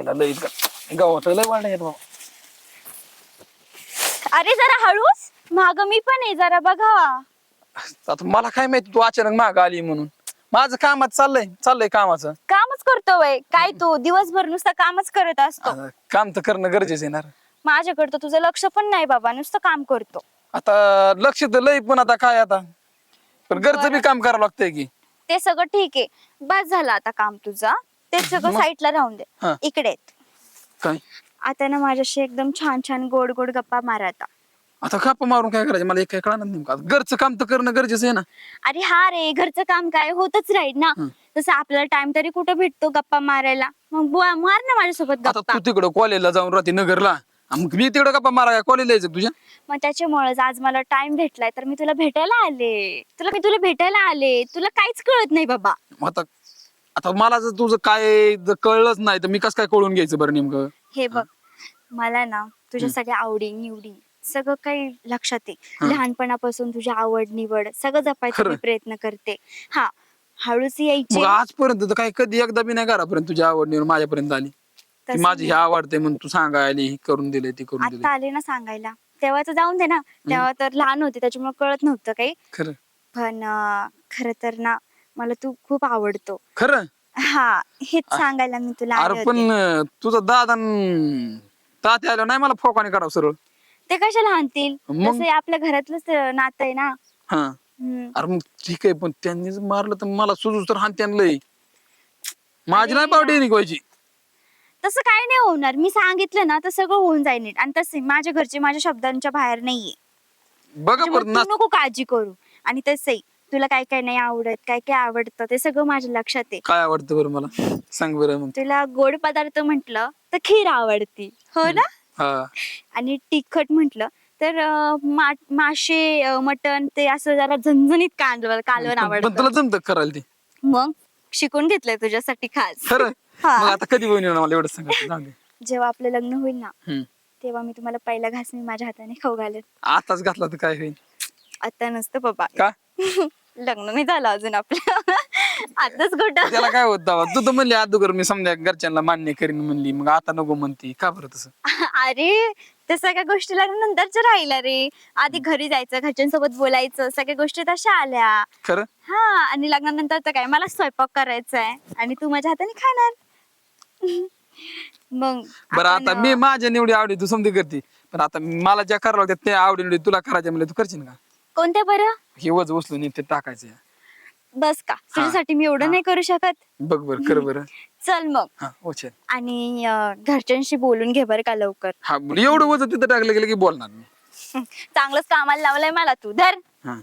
आईला लय गावात लय वाढ आहेत बाबा अरे जरा हळूच माग मी पण आहे जरा बघावा आता मला काय माहिती तू अचानक माग आली म्हणून. माझं कामात चाललंय चाललंय कामाचं. कामच करतो वय काय तू दिवसभर नुसतं कामच करत असतो. आता काम तर करणं गरजेचं आहे ना रे. माझ्याकडं तर तुझं लक्ष पण नाही बाबा नुसतं काम करतो. आता लक्ष तर लय पण आता काय आता? पण घरचं बी काम करावं लागतंय की. ते सगळं ठीक आहे. बस झालं आता काम तुझं. ते सगळं? साईडला राहून दे. हा. इकडे. काय? आता ना माझ्याशी एकदम छान छान गोड गोड गप्पा मारा आता. आता खाप मारून काय करायचं? मला एक काय कळणार नेमकं. घरचं काम तर करणं गरजेचं आहे ना. अरे हा रे घरचं काम काय? होतच राहील ना. तसं आपल्याला टाइम तरी कुठं भेटतो गप्पा मारायला? मग बुवा, मार ना माझ्यासोबत आता गप्पा. तू तिकडं कॉलेजला जाऊन राहते नगरला. आणि मग मी तिकडं गप्पा मारा कॉलेजला यायचं का तुझ्या? मग त्याच्यामुळेच आज मला टाइम भेटलाय तर मी तुला भेटायला आले. तुला मी तुला भेटायला आले. तुला काहीच कळत नाही बाबा. मग आता आता मला जर तुझं काय जर कळलंच नाही तर मी कसं काय कळून घ्यायचं बरं नेमकं? हे बघ मला ना तुझ्या सगळ्या आवडी निवडी सगळं काही लक्षात हं. लहानपणापासून तुझी आवड निवड सगळं जपायचा खरं. मी प्रयत्न करते. हा हळूच यायची. मग आजपर्यंत तर काही कधी एकदा बी नाही घरापर्यंत तुझी आवड निवड माझ्यापर्यंत आली. की तसं माझी. हे आवडते म्हणून तू सांगायली हे करून दिले ती करून दिले आता आले ना सांगायला. तेव्हा तर जाऊन दे ना. तेव्हा तर लहान होते त्याच्यामुळे कळत नव्हतं काही. खरं. पण खरं तर ना मला तू खूप आवडतो. खरं? हा हेच सांगायला मी तुला आले अरे पण अं, तुझा दादा न तात्या नाही मला फोकाने करावं सरळ. ते कशाला आणतील मग? तसं हे आपल्या घरातलंच अं, नातं आहे ना. हा. हम्म. अरे मग ठीक आहे पण त्यांनीच मारलं तर मला सुजूच तर हान त्यांना माझी नाही पावटी निघवायची. तसं काय नाही होणार. मी सांगितलं ना तर सगळं होऊन जाईल नीट. आणि तसे माझ्या घरचे माझ्या शब्दांच्या बाहेर नाहीये. बघा त्याच्यामुळे बरं तू नाच नको काळजी करू. आणि तसंही तुला काय काय नाही आवडत काय काय आवडतं ते सगळं माझ्या लक्षात आहे. काय आवडतं बरं मला? सांग बरं मग. तुला गोड पदार्थ म्हंटल तर खीर आवडती. हो ना? हा. आणि तिखट म्हंटल तर अं, मा- मासे अं, मटण ते असं जरा झणझणीत कालवण कालवण पण पण तुला आवडतं जमत करायला ते? मग शिकून घेतलंय तुझ्यासाठी खास. खरं हा. मग आता कधी मला एवढं जाऊ दे. जेव्हा आपलं लग्न होईल ना हम्म. तेव्हा मी तुम्हाला पहिला घास मी माझ्या हाताने खाऊ घालेन. आताच घातला तर काय होईल? आता नसतं बाबा. का? लग्न नाही झालं अजून आपलं. आताच कुठं? त्याला काय होत दावा तू तर म्हणली अगोदर मी समजा घरच्यांना मान्य करीन म्हणली मग आता नको म्हणती. का बरं तसं? अरे त्या सगळ्या गोष्टीला नंतरच राहिला रे. आधी घरी जायचं घरच्यांसोबत बोलायचं सगळ्या गोष्टी तशा आल्या. खरं? हा आणि लग्नानंतर तर काय मला स्वयंपाक करायचा आहे आणि तू माझ्या हाताने खाणार. मग बरं आपण, आता मी माझ्या निवडी आवडी तू समजी करते. पण आता मला ज्या करावं लागतात त्या आवडी निवडी तुला करायच्या म्हणजे तू करशील का? कोणत्या बरं? हे वज उचलून ते टाकायचं बस का? तुझ्यासाठी मी एवढं नाही करू शकत? बघ बरं कर बरं. चल मग. हा आणि अं, घरच्यांशी बोलून घे बरं का लवकर. हा एवढं वज तिथं टाकलं गेलं की बोलणार मी. चांगलंच कामाला लावलंय मला तू. धर. हा.